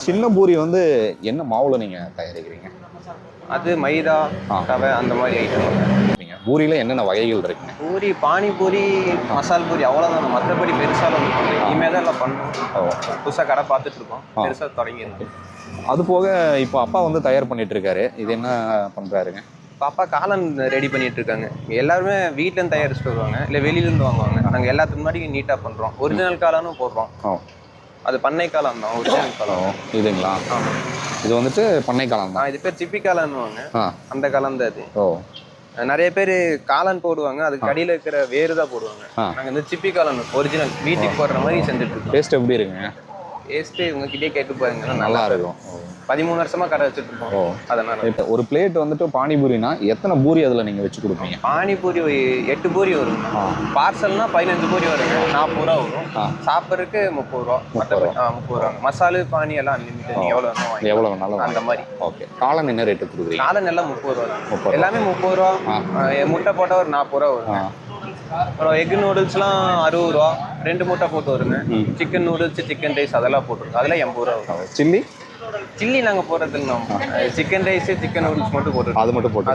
சின்ன பூரி வந்து என்ன மாவுல நீங்க தயாரிக்கிறீங்க? அது மைதா. ரவை அந்த மாதிரி ஐட்டம் பூரியில என்னென்ன வகைகள் இருக்குங்க? பூரி பானிபூரி மசால் பூரி அவ்வளோதான் மற்றபடி பெருசாக இனிமேல் தான் எல்லாம் பண்ணுறோம் ஓ. புதுசாக கடை பார்த்துட்டு இருக்கோம். பெருசாக தொடங்கியிருக்கோம் அது போக இப்போ அப்பா வந்து தயார் பண்ணிட்டு இருக்காரு இது என்ன பண்றாருங்க? பாப்பா காளான் ரெடி பண்ணிட்டு இருக்காங்க எல்லாருமே வீட்டிலேருந்து தயாரிச்சுட்டு வருவாங்க. இல்லை வெளியிலேருந்து வாங்குவாங்க. நாங்கள் எல்லாத்துக்கு முன்னாடி நீட்டாக பண்ணுறோம் ஒரிஜினல் காளானும் போடுறோம். அது பண்ணை காளான் தான் ஒரிஜினல் காளான். இதுங்களா? இது வந்துட்டு பண்ணை காலம் தான். இது பேர் சிப்பி காளான்னுவாங்க. ஆ. அந்த காளான் தான் அது ஓ. நிறைய பேர் காளான் போடுவாங்க அதுக்கு அடியில் இருக்கிற வேறு தான் போடுவாங்க. நாங்கள் இந்த சிப்பி காளான் ஒரிஜினல் வீட்டுக்கு போடுற மாதிரி செஞ்சுட்டு இருக்கோம். டேஸ்ட் எப்படி இருக்குங்க? டேஸ்ட்டு உங்ககிட்டயே கேட்டு பாருங்க நல்லா இருக்கும். பதிமூணு வருஷமா கடை வச்சுட்டு இருக்கோம் அதனால. ஒரு பிளேட் வந்துட்டு பானிபூரினா எத்தனை பூரி அதில் நீங்கள் வச்சு கொடுப்பீங்க? பானிபூரி எட்டு பூரி வரும். பார்சல்னா பதினஞ்சு பூரி வருங்க நாற்பது ரூபா வரும். சாப்பிட்றதுக்கு முப்பது ரூபா. மற்றபடி முப்பது ரூபா. மசாலு பானி எல்லாம் அன்லிமிட்டட் நீங்கள் எவ்வளோ வேணும். எவ்வளோ வேணாலும் அந்த மாதிரி. ஓகே. காளான் என்ன ரேட்டு கொடுக்குறீங்க? காளான் எல்லாம் முப்பது ரூபா. முப்பது. எல்லாமே முப்பது ரூபா. முட்டை போட்டால் ஒரு நாற்பது ரூபா வரும். அப்புறம் எக் நூடுல்ஸ்லாம் அறுபது ரூபா. ரெண்டு முட்டை போட்டு வருங்க. சிக்கன் நூடுல்ஸ் சிக்கன் ரைஸ் அதெல்லாம் போட்டுருக்கோம் அதெல்லாம் எண்பது ரூபா வரும். சில்லி? சில்லி நாங்கள் போடுறது இல்லை சிக்கன் ரைஸ் சிக்கன் நூடுல்ஸ் மட்டும் போட்டுருக்கோம். அது மட்டும் போட்டு